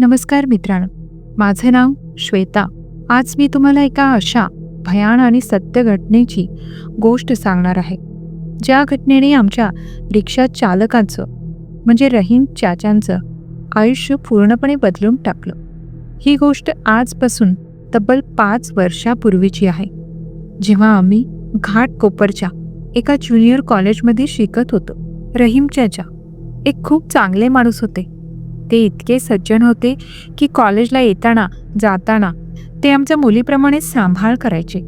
नमस्कार मित्रांनो माझे नाव श्वेता. आज मी तुम्हाला एका अशा भयान आणि सत्य घटनेची गोष्ट सांगणार आहे. ज्या घटनेने आमच्या रिक्षा चालकांचं म्हणजे रहीम चाचांचं आयुष्य पूर्णपणे बदलून टाकलं. ही गोष्ट आजपासून तब्बल पाच वर्षापूर्वीची आहे. जेव्हा आम्ही घाट कोपरच्या एका ज्युनियर कॉलेजमध्ये शिकत होतो. रहीम चाचा एक खूप चांगले माणूस होते. ते इतके सज्जन होते की कॉलेजला येताना जाताना ते आमच्या मुलीप्रमाणे सांभाळ करायचे.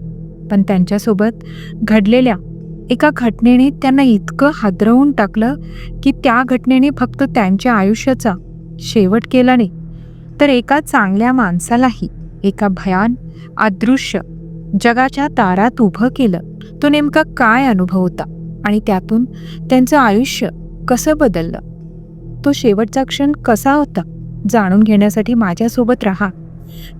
पण त्यांच्यासोबत घडलेल्या एका घटनेने त्यांना इतकं हादरवून टाकलं की त्या घटनेने फक्त त्यांच्या आयुष्याचा शेवट केला नाही तर एका चांगल्या माणसालाही एका भयान अदृश्य जगाच्या तारात उभं केलं. तो नेमका काय अनुभव होता आणि त्यातून त्यांचं आयुष्य कसं बदललं? तो शेवटचा क्षण कसा होता जाणून घेण्यासाठी माझ्यासोबत राहा.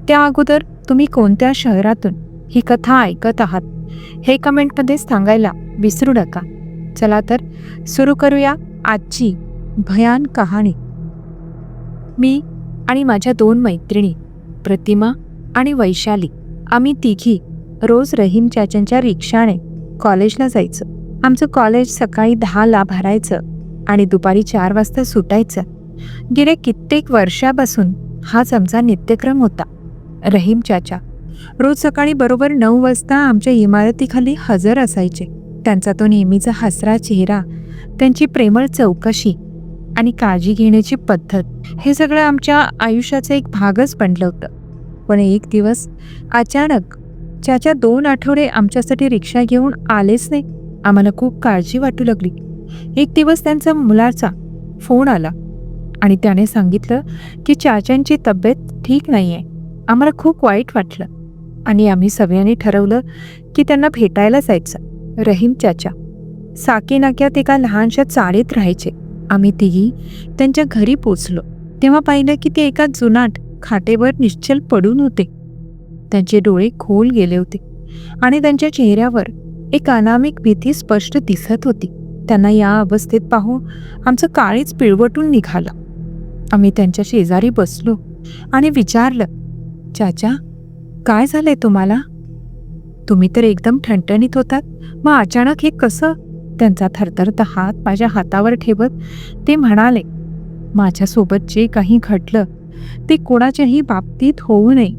त्या अगोदर तुम्ही कोणत्या शहरातून ही कथा ऐकत आहात हे कमेंटमध्ये सांगायला विसरू नका. चला तर सुरू करूया आजची भयान कहाणी. मी आणि माझ्या दोन मैत्रिणी प्रतिमा आणि वैशाली आम्ही तिघी रोज रहीम चाचांच्या रिक्षाने कॉलेजला जायचं. आमचं कॉलेज सकाळी दहाला भरायचं. आणि दुपारी चार वाजता सुटायचं. गेल्या कित्येक वर्षापासून हाच आमचा नित्यक्रम होता. रहीम चाचा रोज सकाळी बरोबर नऊ वाजता आमच्या इमारतीखाली हजर असायचे. त्यांचा तो नेहमीचा हसरा चेहरा त्यांची प्रेमळ चौकशी आणि काळजी घेण्याची पद्धत हे सगळं आमच्या आयुष्याचा एक भागच बनलं होतं. पण एक दिवस अचानक चाचा दोन आठवडे आमच्यासाठी रिक्षा घेऊन आलेच नाही. आम्हाला खूप काळजी वाटू लागली. एक दिवस त्यांचा मुलाचा फोन आला आणि त्याने सांगितलं की चाच्यांची तब्येत ठीक नाही आहे आम्हाला खूप वाईट वाटलं आणि आम्ही सगळ्यांनी ठरवलं की त्यांना भेटायला जायचं. रहीम चाचा साकीनाक्यात एका लहानशा चाळीत राहायचे. आम्ही तिघी त्यांच्या घरी पोचलो. तेव्हा पाहिलं की ते एका जुनाट खाटेवर निश्चल पडून होते. त्यांचे डोळे खोल गेले होते आणि त्यांच्या चेहऱ्यावर एक अनामिक भीती स्पष्ट दिसत होती. त्यांना या अवस्थेत पाहून आमचं काळीच पिळवटून निघालं. आम्ही त्यांच्या शेजारी बसलो आणि विचारलं चाचा काय झालंय तुम्हाला? तुम्ही तर एकदम ठणठणीत होतात. मग अचानक हे कसं? त्यांचा थरथरता हात माझ्या हातावर ठेवत ते म्हणाले माझ्यासोबत जे काही घडलं ते कोणाच्याही बाबतीत होऊ नये.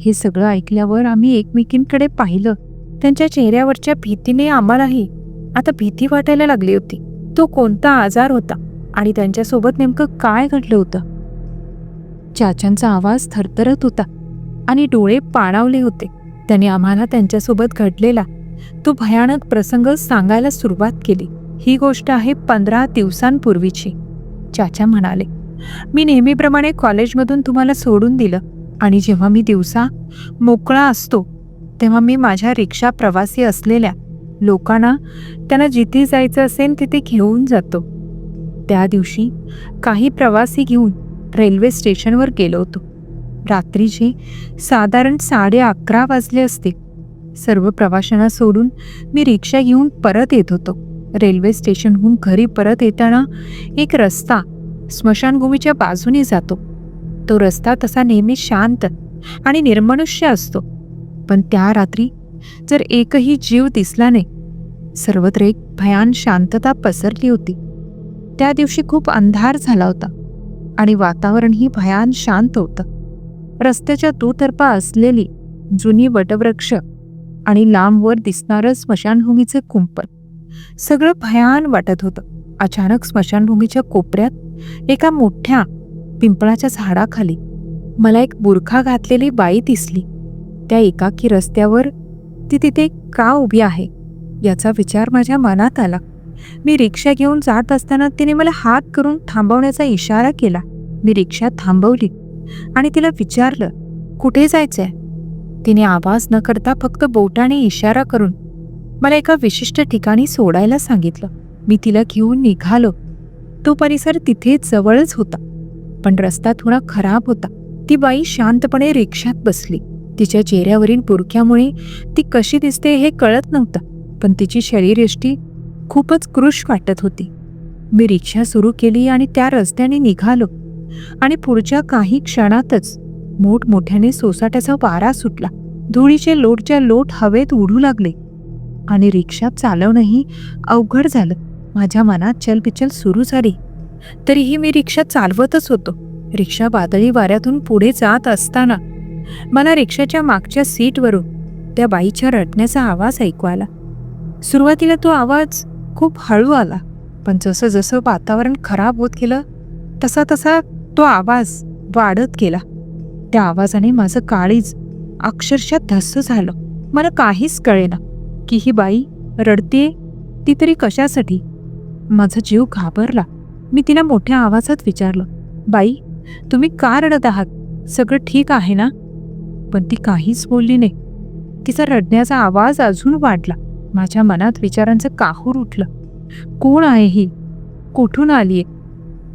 हे सगळं ऐकल्यावर आम्ही एकमेकींकडे पाहिलं. त्यांच्या चेहऱ्यावरच्या भीतीने आम्हालाही आता भीती वाटायला लागली होती. तो कोणता आजार होता आणि त्यांच्यासोबत नेमकं काय घडलं होतं? चाचांचा आवाज थरथरत होता आणि डोळे पाणावले होते. त्याने आम्हाला त्यांच्यासोबत घडलेला तो भयानक प्रसंग सांगायला सुरुवात केली. ही गोष्ट आहे पंधरा दिवसांपूर्वीची. चाचा म्हणाले मी नेहमीप्रमाणे कॉलेजमधून तुम्हाला सोडून दिलं आणि जेव्हा मी दिवसा मोकळा असतो तेव्हा मी माझ्या रिक्षा प्रवासी असलेल्या लोकांना त्यांना जिथे जायचं असेल तिथे घेऊन जातो. त्या दिवशी काही प्रवासी घेऊन रेल्वे स्टेशनवर गेलो होतो. रात्रीचे साधारण साडे अकरा वाजले असते सर्व प्रवाशांना सोडून मी रिक्षा घेऊन परत येत होतो. रेल्वे स्टेशनहून घरी परत येताना एक रस्ता स्मशानभूमीच्या बाजूने जातो. तो रस्ता तसा नेहमी शांत आणि निर्मनुष्य असतो. पण त्या रात्री जर एकही जीव दिसला नाही सर्वत्र एक भयान शांतता पसरली होती. त्या दिवशी खूप अंधार झाला होता आणि वातावरणही भयान शांत होतं. रस्त्याच्या दुतर्फा असलेली जुनी वटवृक्ष आणि लांबवर दिसणारं स्मशानभूमीचे कुंपण सगळं भयान वाटत होतं. अचानक स्मशानभूमीच्या कोपऱ्यात एका मोठ्या पिंपळाच्या झाडाखाली मला एक बुरखा घातलेली बाई दिसली. त्या एकाकी रस्त्यावर ती तिथे का उभी आहे? याचा विचार माझ्या मनात आला. मी रिक्षा घेऊन जात असताना तिने मला हात करून थांबवण्याचा इशारा केला. मी रिक्षा थांबवली आणि तिला विचारलं कुठे जायचंय? तिने आवाज न करता फक्त बोटाने इशारा करून मला एका विशिष्ट ठिकाणी सोडायला सांगितलं. मी तिला घेऊन निघालो. तो परिसर तिथे जवळच होता पण रस्ता थोडा खराब होता. ती बाई शांतपणे रिक्षात बसली. तिच्या चेहऱ्यावरील बुरख्यामुळे ती कशी दिसते हे कळत नव्हतं पण तिची शरीरयष्टी खूपच कृश वाटत होती. मी रिक्षा सुरू केली आणि त्या रस्त्याने निघालो आणि पुढच्या काही क्षणातच मोठमोठ्याने सोसाट्याचा वारा सुटला. धुळीचे लोटच्या लोट हवेत उडू लागले आणि रिक्षा चालवणंही अवघड झालं. माझ्या मनात चलबिचल सुरू झाली. तरीही मी रिक्षा चालवतच होतो. रिक्षा वादळी वाऱ्यातून पुढे जात असताना मला रिक्षाच्या मागच्या सीटवरून त्या बाईच्या रडण्याचा आवाज ऐकू आला. सुरुवातीला तो आवाज खूप हळू आला पण जसं जसं वातावरण खराब होत गेलं तसा तसा तो आवाज वाढत गेला. त्या आवाजाने माझं काळीज अक्षरशः धस्स झालं. मला काहीच कळेना की ही बाई रडते ती तरी कशासाठी? माझा जीव घाबरला. मी तिला मोठ्या आवाजात विचारलं बाई तुम्ही का रडत आहात? सगळं ठीक आहे ना? पण ती काहीच बोलली नाही. तिचा रडण्याचा आवाज अजून वाढला. माझ्या मनात विचारांचं काहूर उठलं. कोण आहे ही? कुठून आलीये?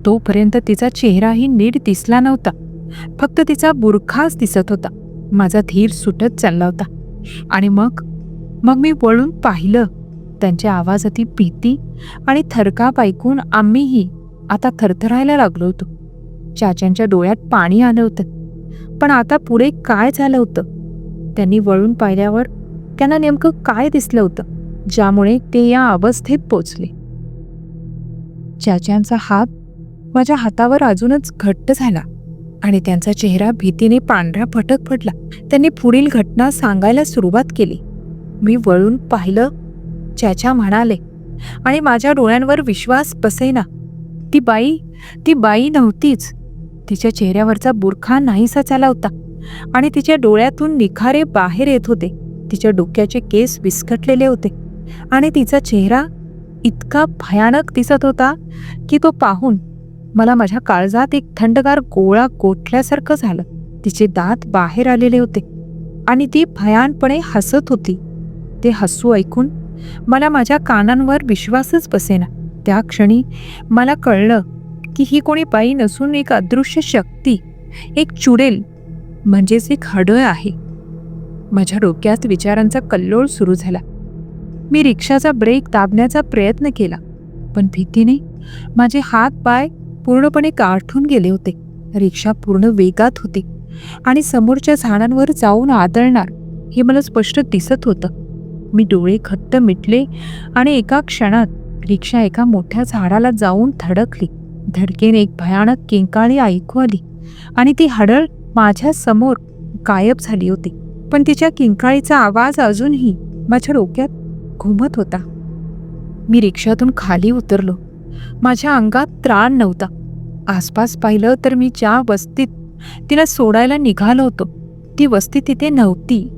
तोपर्यंत तिचा चेहराही नीट दिसला नव्हता. फक्त तिचा बुरखाच दिसत होता. माझा धीर सुटत चालला होता. आणि मग? मग मी वळून पाहिलं. त्यांच्या आवाजातील भीती आणि थरकाप ऐकून आम्हीही आता थरथरायला लागलो होतो. चाच्यांच्या डोळ्यात पाणी आलं होतं. पण आता पुढे काय झालं होतं? त्यांनी वळून पाहिल्यावर त्यांना नेमकं काय दिसलं होतं ज्यामुळे ते या अवस्थेत पोचले. चाच्यांचा हात माझ्या हातावर अजूनच घट्ट झाला आणि त्यांचा चेहरा भीतीने पांढरा फटक पडला. त्यांनी पुढील घटना सांगायला सुरुवात केली. मी वळून पाहिलं चाचा म्हणाले आणि माझ्या डोळ्यांवर विश्वास बसेना. ती बाई ती बाई नव्हतीच. तिच्या चेहऱ्यावरचा बुरखा नाहीसा झाला होता आणि तिच्या डोळ्यातून निखारे बाहेर येत होते. तिच्या डोक्याचे केस विस्कटलेले होते आणि तिचा चेहरा इतका भयानक दिसत होता की तो पाहून मला माझ्या काळजात एक थंडगार गोळा गोठल्यासारखं झालं. तिचे दात बाहेर आलेले होते आणि ती भयानपणे हसत होती. ते हसू ऐकून मला माझ्या कानांवर विश्वासच बसेना. त्या क्षणी मला कळलं की ही कोणी बाई नसून एक अदृश्य शक्ती एक चुडेल म्हणजेच एक हडळ आहे. माझ्या डोक्यात विचारांचा कल्लोळ सुरू झाला. मी रिक्षाचा ब्रेक दाबण्याचा प्रयत्न केला पण भीतीने माझे हात पाय पूर्णपणे गाठून गेले होते. रिक्षा पूर्ण वेगात होती आणि समोरच्या झाडांवर जाऊन आदळणार हे मला स्पष्ट दिसत होतं. मी डोळे घट्ट मिटले आणि एका क्षणात रिक्षा एका मोठ्या झाडाला जाऊन धडकली. धडकेने एक भयानक किंकाळी ऐकू आली आणि ती हडळ माझ्यासमोर गायब झाली होती. पण तिच्या किंकाळीचा आवाज अजूनही माझ्या डोक्यात घुमत होता. मी रिक्षातून खाली उतरलो. माझ्या अंगात त्राण नव्हता. आसपास पाहिलं तर मी ज्या वस्तीत तिला सोडायला निघालो होतो ती वस्ती तिथे नव्हती.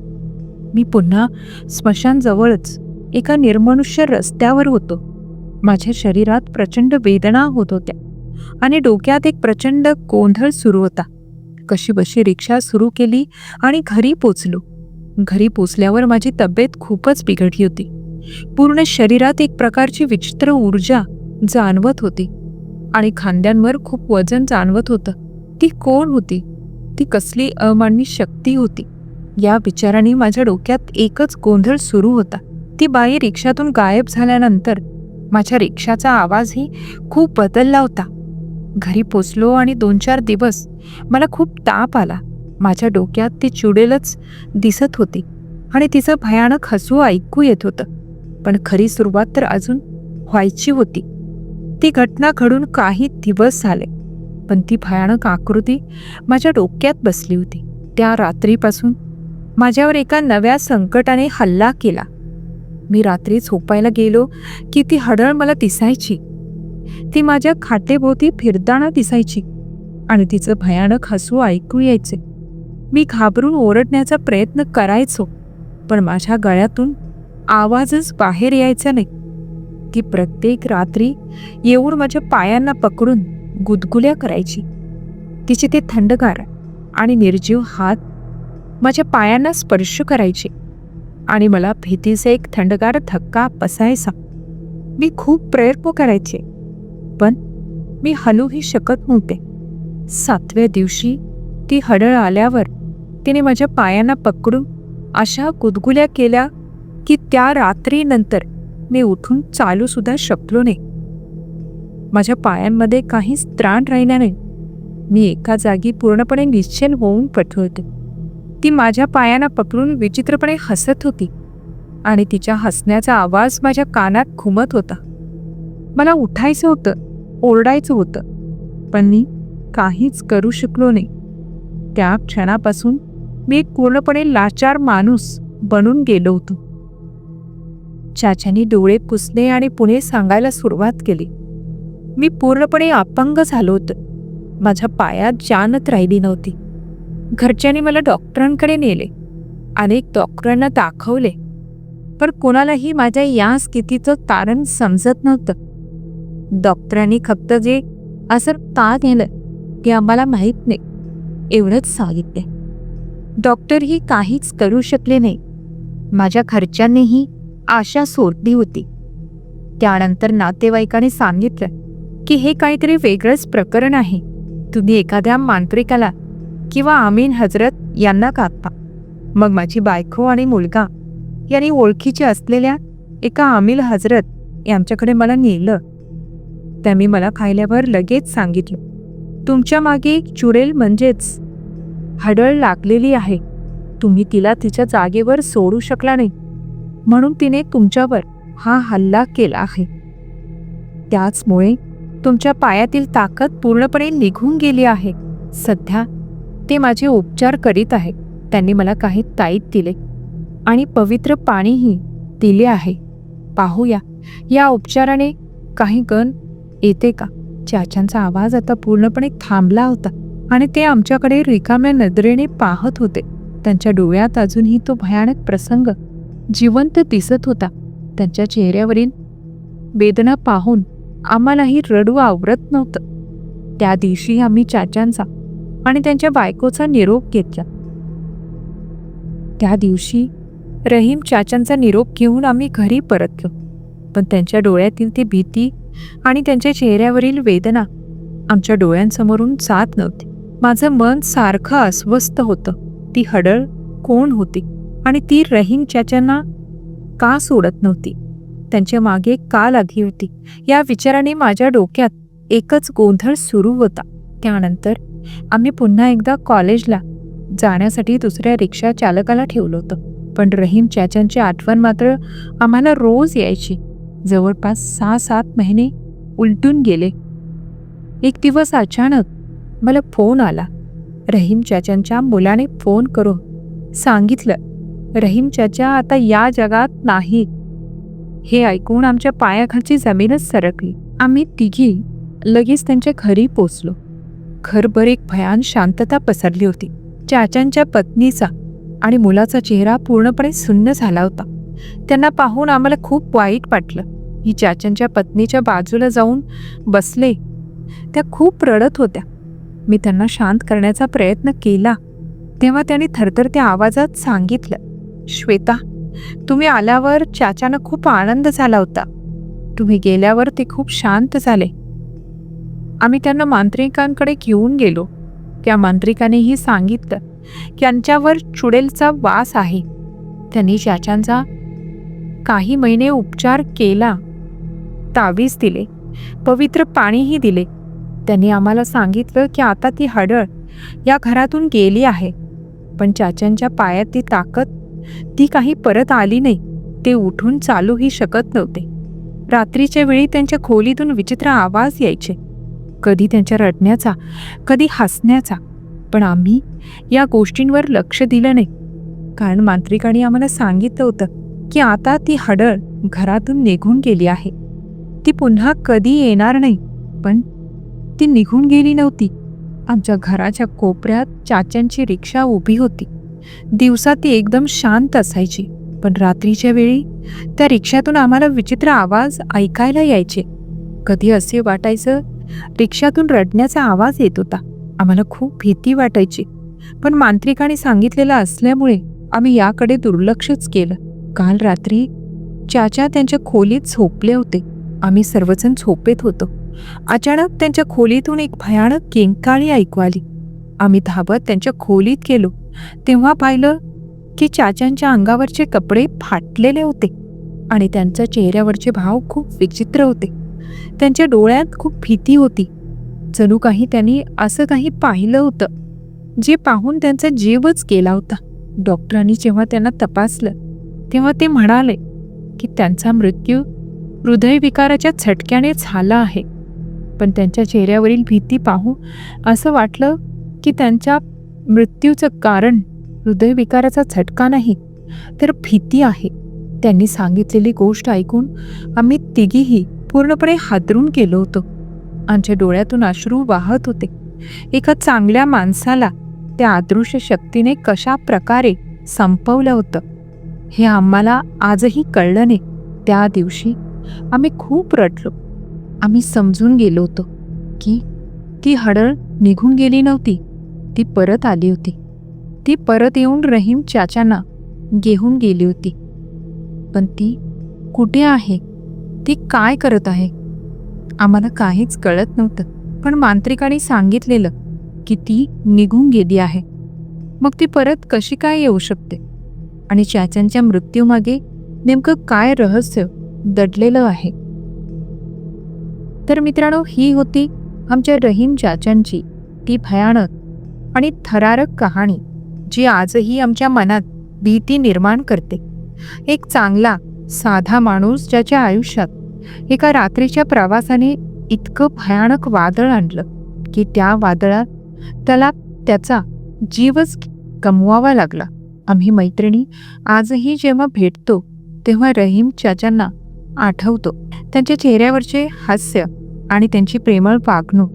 मी पुन्हा स्मशानजवळच एका निर्मनुष्य रस्त्यावर होतो. माझ्या शरीरात प्रचंड वेदना होत होत्या. आणि डोक्यात एक प्रचंड गोंधळ सुरू होता. कशी बशी रिक्षा सुरू केली आणि घरी पोचलो. घरी पोचल्यावर माझी तब्येत खूपच बिघडली होती. पूर्ण शरीरात एक प्रकारची विचित्र ऊर्जा जाणवत होती आणि खांद्यांवर खूप वजन जाणवत होतं. ती कोण होती? ती कसली अमान्य शक्ती होती? या विचाराने माझ्या डोक्यात एकच गोंधळ सुरू होता. ती बाई रिक्षातून गायब झाल्यानंतर माझ्या रिक्षाचा आवाजही खूप बदलला होता. घरी पोचलो आणि दोन चार दिवस मला खूप ताप आला. माझ्या डोक्यात ती चुडेलच दिसत होती आणि तिचं भयानक हसू ऐकू येत होतं. पण खरी सुरुवात तर अजून व्हायची होती. ती घटना घडून काही दिवस झाले पण ती भयानक आकृती माझ्या डोक्यात बसली होती. त्या रात्रीपासून माझ्यावर एका नव्या संकटाने हल्ला केला. मी रात्री झोपायला गेलो की ती हडळ मला दिसायची. ती माझ्या खाटेभोवती फिरताना दिसायची आणि तिचं भयानक हसू ऐकू यायचे. मी घाबरून ओरडण्याचा प्रयत्न करायचो पण माझ्या गळ्यातून आवाजच बाहेर यायचा नाही. ती प्रत्येक रात्री येऊन माझ्या पायांना पकडून गुदगुल्या करायची. तिचे ते थंडगार आणि निर्जीव हात माझ्या पायांना स्पर्श करायचे आणि मला भीतीचा एक थंडगार धक्का बसायचा. मी खूप प्रयत्न करायचे. पण मी हलूही शकत नव्हते. सातव्या दिवशी ती हडळ आल्यावर तिने माझ्या पायांना पकडून अशा गुदगुल्या केल्या की त्या रात्रीनंतर मी उठून चालूसुद्धा शकलो नाही. माझ्या पायांमध्ये काहीच त्राण राहिला नाही. मी एका जागी पूर्णपणे निश्चल होऊन पडले होते ती माझ्या पायांना पकडून विचित्रपणे हसत होती आणि तिच्या हसण्याचा आवाज माझ्या कानात घुमत होता. मला उठायचं होतं ओरडायचं होतं पण मी काहीच करू शकलो नाही. त्या क्षणापासून मी एक पूर्णपणे लाचार माणूस बनून गेलो होतो. चाच्यानी डोळे पुसले आणि पुणे सांगायला सुरुवात केली. मी पूर्णपणे अपंग झालो होतं. माझ्या पायात जानत राहिली नव्हती. घरच्यांनी मला डॉक्टरांकडे नेले. अनेक डॉक्टरांना दाखवले. पण कोणालाही माझ्या या स्थितीचं तारण समजत नव्हतं. डॉक्टरांनी फक्त जे असं का केलं हे आम्हाला माहीत नाही एवढंच सांगितले. डॉक्टरही काहीच करू शकले नाही. माझ्या घरच्यांनीही आशा सोडली होती. त्यानंतर नातेवाईकाने सांगितलं की हे काहीतरी वेगळंच प्रकरण आहे. तुम्ही एखाद्या मांत्रिकाला किंवा आमीन हजरत यांना कापा. मग माझी बायको आणि मुलगा यांनी ओळखीचे असलेल्या एका आमिल हजरत यांच्याकडे मला नेलं. त्यांनी मला खायल्यावर लगेच सांगितलं तुमच्या मागे एक चुरेल म्हणजेच हडळ लागलेली आहे. तुम्ही तिला तिच्या जागेवर सोडू शकला नाही. म्हणून तिने तुमच्यावर हा हल्ला केला आहे. त्याचमुळे तुमच्या पायातील ताकद पूर्णपणे निघून गेली आहे. सध्या ते माझे उपचार करीत आहे. त्यांनी मला काही ताईत दिले आणि पवित्र पाणीही दिले आहे. पाहूया. या उपचाराने काही गण येते का? चाच्यांचा आवाज आता पूर्णपणे थांबला होता आणि ते आमच्याकडे रिकाम्या नजरेने पाहत होते. त्यांच्या डोळ्यात अजूनही तो भयानक प्रसंग जिवंत दिसत होता. त्यांच्या चेहऱ्यावरील वेदना पाहून आम्हालाही रडू आवरत नव्हतं. त्या दिवशी आम्ही चाच्यांचा आणि त्यांच्या बायकोचा निरोप घेतला. त्या दिवशी रहीम चाच्यांचा निरोप घेऊन आम्ही घरी परतलो. पण त्यांच्या डोळ्यातील ती भीती आणि त्यांच्या चेहऱ्यावरील वेदना आमच्या डोळ्यांसमोरून जात नव्हती. माझं मन सारखं अस्वस्थ होतं. ती हडळ कोण होती? आणि ती रहीम चाच्यांना का सोडत नव्हती? त्यांच्या मागे का लागली होती? या विचाराने माझ्या डोक्यात एकच गोंधळ सुरू होता. त्यानंतर आम्ही पुन्हा एकदा कॉलेजला जाण्यासाठी दुसऱ्या रिक्षा चालकाला ठेवलं होतं. पण रहीम चाच्यांची आठवण मात्र आम्हाला रोज यायची. जवळपास सहा सात महिने उलटून गेले. एक दिवस अचानक मला फोन आला. रहीम चाच्यांच्या मुलाने फोन करून सांगितलं रहीम चाचा आता या जगात नाही. हे ऐकून आमच्या पायाखालची जमीनच सरकली. आम्ही तिघी लगेच त्यांच्या घरी पोचलो. घरभर एक भयान शांतता पसरली होती. चाच्यांच्या पत्नीचा आणि मुलाचा चेहरा पूर्णपणे सुन्न झाला होता. त्यांना पाहून आम्हाला खूप वाईट वाटलं. ही चाच्यांच्या पत्नीच्या बाजूला जाऊन बसले. त्या खूप रडत होत्या. मी त्यांना शांत करण्याचा प्रयत्न केला. तेव्हा त्यांनी थरथरत्या आवाजात सांगितलं श्वेता तुम्ही आल्यावर चाचानं खूप आनंद झाला होता. तुम्ही गेल्यावर ते खूप शांत झाले. आम्ही त्यांना मांत्रिकांकडे घेऊन गेलो. त्या मांत्रिकानेही सांगितलं की त्यांच्यावर चुडेलचा वास आहे. त्यांनी चाचांचा काही महिने उपचार केला. तावीज दिले. पवित्र पाणीही दिले. त्यांनी आम्हाला सांगितलं की आता ती हडळ या घरातून गेली आहे. पण चाच्यांच्या पायात ती ताकद ती काही परत आली नाही. ते उठून चालूही शकत नव्हते. रात्रीच्या वेळी त्यांच्या खोलीतून विचित्र आवाज यायचे. कधी त्यांच्या रडण्याचा कधी हसण्याचा. पण आम्ही या गोष्टींवर लक्ष दिलं नाही. कारण मांत्रिकाने आम्हाला सांगितलं होतं की आता ती हडळ घरातून निघून गेली आहे. ती पुन्हा कधी येणार नाही. पण ती निघून गेली नव्हती. आमच्या घराच्या कोपऱ्यात चाच्यांची रिक्षा उभी होती. दिवसा ती एकदम शांत असायची. पण रात्रीच्या वेळी त्या रिक्षातून आम्हाला विचित्र आवाज ऐकायला यायचे. कधी असे वाटायचं रिक्षातून रडण्याचा आवाज येत होता. आम्हाला खूप भीती वाटायची. पण मांत्रिकाने सांगितलेलं असल्यामुळे आम्ही याकडे दुर्लक्षच केलं. काल रात्री चाचा त्यांच्या खोलीत झोपले होते. आम्ही सर्वजण झोपेत होतो. अचानक त्यांच्या खोलीतून एक भयानक किंकाळी ऐकू आली. आम्ही धावत त्यांच्या खोलीत गेलो. तेव्हा पाहिलं की चाच्यांच्या अंगावरचे कपडे फाटलेले होते आणि त्यांच्या चेहऱ्यावरचे भाव खूप विचित्र होते. त्यांच्या डोळ्यात खूप भीती होती. जणू काही त्यांनी असं काही पाहिलं होतं जे पाहून त्यांचा जीवच गेला होता. डॉक्टरांनी जेव्हा त्यांना तपासलं तेव्हा ते म्हणाले की त्यांचा मृत्यू हृदयविकाराच्या झटक्याने झाला आहे. पण त्यांच्या चेहऱ्यावरील भीती पाहून असं वाटलं की त्यांच्या मृत्यूचं कारण हृदयविकाराचा झटका नाही तर भीती आहे. त्यांनी सांगितलेली गोष्ट ऐकून आम्ही तिघीही पूर्णपणे हादरून गेलो होतो. आमच्या डोळ्यातून अश्रू वाहत होते. एका चांगल्या माणसाला त्या अदृश्य शक्तीने कशा प्रकारे संपवलं होतं हे आम्हाला आजही कळलं नाही. त्या दिवशी आम्ही खूप रडलो. आम्ही समजून गेलो होतो की ती हडळ निघून गेली नव्हती. ती परत आली होती. ती परत येऊन रहीम चाचांना घेऊन गेली होती. पण ती कुठे आहे? ती काय करत आहे? आम्हाला काहीच कळत नव्हतं पण मांत्रिकाने सांगितलेलं की ती निघून गेली आहे. मग ती परत कशी काय येऊ शकते? आणि चाचांच्या मृत्यूमागे नेमकं काय रहस्य दडलेलं आहे. तर मित्रांनो ही होती आमच्या रहीम चाचांची ती भयानक आणि थरारक कहाणी जी आजही आमच्या मनात भीती निर्माण करते. एक चांगला साधा माणूस ज्याच्या आयुष्यात एका रात्रीच्या प्रवासाने इतकं भयानक वादळ आणलं की त्या वादळात त्याला त्याचा जीवच गमवावा लागला. आम्ही मैत्रिणी आजही जेव्हा भेटतो तेव्हा रहीम चाचांना आठवतो. त्यांच्या चेहऱ्यावरचे हास्य आणि त्यांची प्रेमळ वागणूक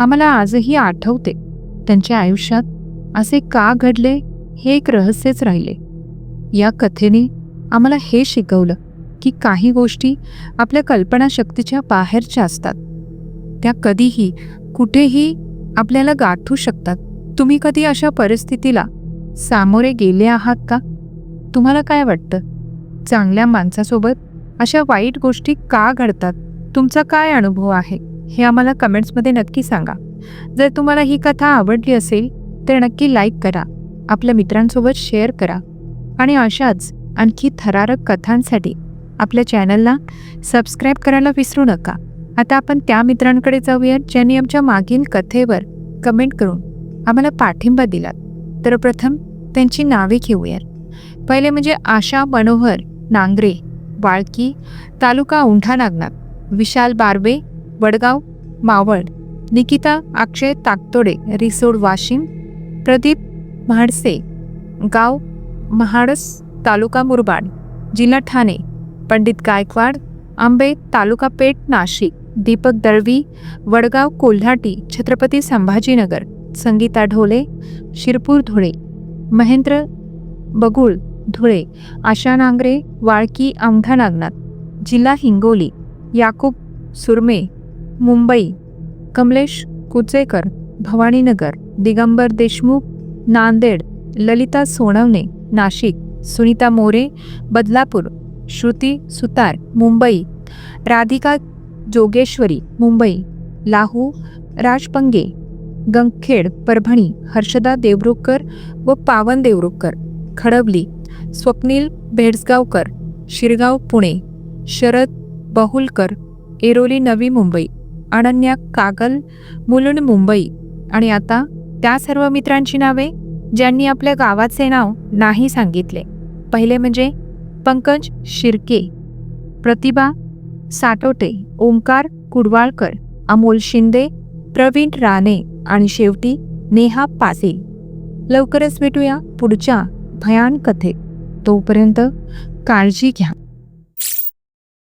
आम्हाला आजही आठवते. त्यांच्या आयुष्यात असे का घडले हे एक रहस्यच राहिले. या कथेने आम्हाला हे शिकवलं की काही गोष्टी आपल्या कल्पनाशक्तीच्या बाहेरच्या असतात. त्या कधीही कुठेही आपल्याला गाठू शकतात. तुम्ही कधी अशा परिस्थितीला सामोरे गेले आहात का? तुम्हाला काय वाटतं? चांगल्या माणसासोबत अशा वाईट गोष्टी का घडतात? तुमचा काय अनुभव आहे? हे आम्हाला कमेंट्समध्ये नक्की सांगा. जर तुम्हाला ही कथा आवडली असेल तर नक्की लाईक करा. आपल्या मित्रांसोबत शेअर करा. आणि अशाच आणखी थरारक कथांसाठी आपल्या चॅनलला सबस्क्राईब करायला विसरू नका. आता आपण त्या मित्रांकडे जाऊयात ज्यांनी आमच्या मागील कथेवर कमेंट करून आम्हाला पाठिंबा दिलात. तर प्रथम त्यांची नावे घेऊयात. पहिले म्हणजे आशा मनोहर नांगरे. वाळकी तालुका औंढा नागनाथ विशाल बारबे वडगाव मावळ निकिता अक्षय ताकतोडे रिसोड वाशिम प्रदीप म्हाडसे गाव महाडस तालुका मुरबाड जिल्हा ठाणे पंडित गायकवाड आंबे तालुका पेठ नाशिक दीपक दळवी वडगाव कोल्हाटी छत्रपती संभाजीनगर संगीता ढोले शिरपूर धुळे महेंद्र बगुळ धुळे आशा नांगरे वाळकी औंढा नागनाथ जिल्हा हिंगोली याकूब सुरमे मुंबई कमलेश कुचेकर भवानीनगर दिगंबर देशमुख नांदेड ललिता सोनवणे नाशिक सुनीता मोरे बदलापूर श्रुती सुतार मुंबई राधिका जोगेश्वरी मुंबई लाहू राजपंगे गंगखेड परभणी हर्षदा देवरुखकर व पावन देवरुखकर खडबली स्वप्नील भेडसगावकर शिरगाव पुणे शरद बहुलकर एरोली नवी मुंबई अनन्या कागल मुलुंड मुंबई आणि आता त्या सर्व मित्रांची नावे ज्यांनी आपल्या गावाचे नाव नाही सांगितले. पहिले म्हणजे पंकज शिर्के प्रतिभा साटोटे ओंकार कुडवाळकर अमोल शिंदे प्रवीण राणे आणि शेवटी नेहा पासे लवकरच भेटूया पुढच्या भयान कथेत. तोपर्यंत काळजी घ्या.